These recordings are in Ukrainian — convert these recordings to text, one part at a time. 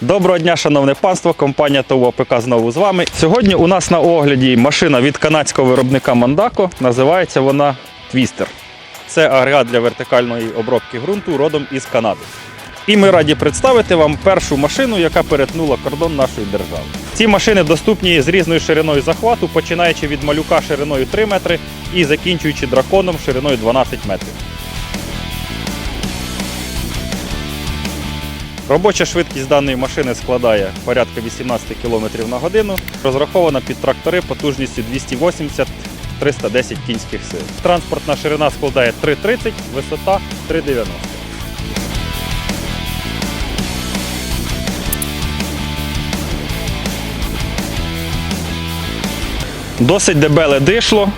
Доброго дня, шановне панство, компанія ТОВ АПК знову з вами. Сьогодні у нас на огляді машина від канадського виробника Мандако. Називається вона Твістер. Це агрегат для вертикальної обробки ґрунту родом із Канади. І ми раді представити вам першу машину, яка перетнула кордон нашої держави. Ці машини доступні з різною шириною захвату, починаючи від малюка шириною 3 метри і закінчуючи драконом шириною 12 метрів. Робоча швидкість даної машини складає порядка 18 км на годину. Розрахована під трактори потужністю 280-310 кінських сил. Транспортна ширина складає 3,30, висота 3,90. Досить дебеле дишло,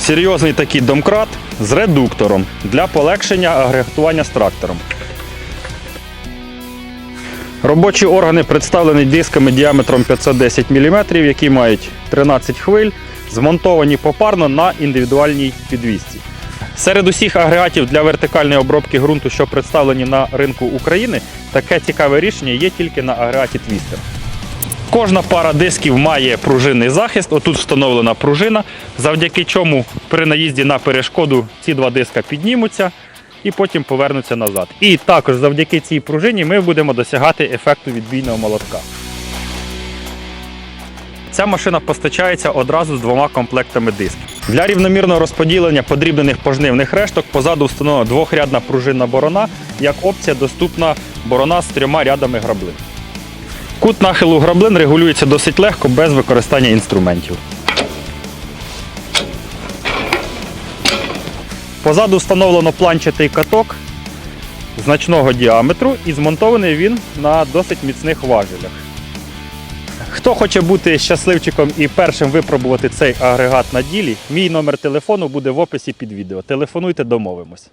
серйозний такий домкрат з редуктором для полегшення агрегатування з трактором. Робочі органи представлені дисками діаметром 510 мм, які мають 13 хвиль, змонтовані попарно на індивідуальній підвісці. Серед усіх агрегатів для вертикальної обробки ґрунту, що представлені на ринку України, таке цікаве рішення є тільки на агрегаті Twister. Кожна пара дисків має пружинний захист. Отут встановлена пружина, завдяки чому при наїзді на перешкоду ці два диска піднімуться і потім повернуться назад. І також завдяки цій пружині ми будемо досягати ефекту відбійного молотка. Ця машина постачається одразу з двома комплектами дисків. Для рівномірного розподілення подрібнених пожнивних решток позаду встановлена двохрядна пружинна борона. Як опція доступна борона з трьома рядами граблин. Кут нахилу граблин регулюється досить легко без використання інструментів. Позаду встановлено планчатий каток значного діаметру і змонтований він на досить міцних важелях. Хто хоче бути щасливчиком і першим випробувати цей агрегат на ділі, мій номер телефону буде в описі під відео. Телефонуйте, домовимось.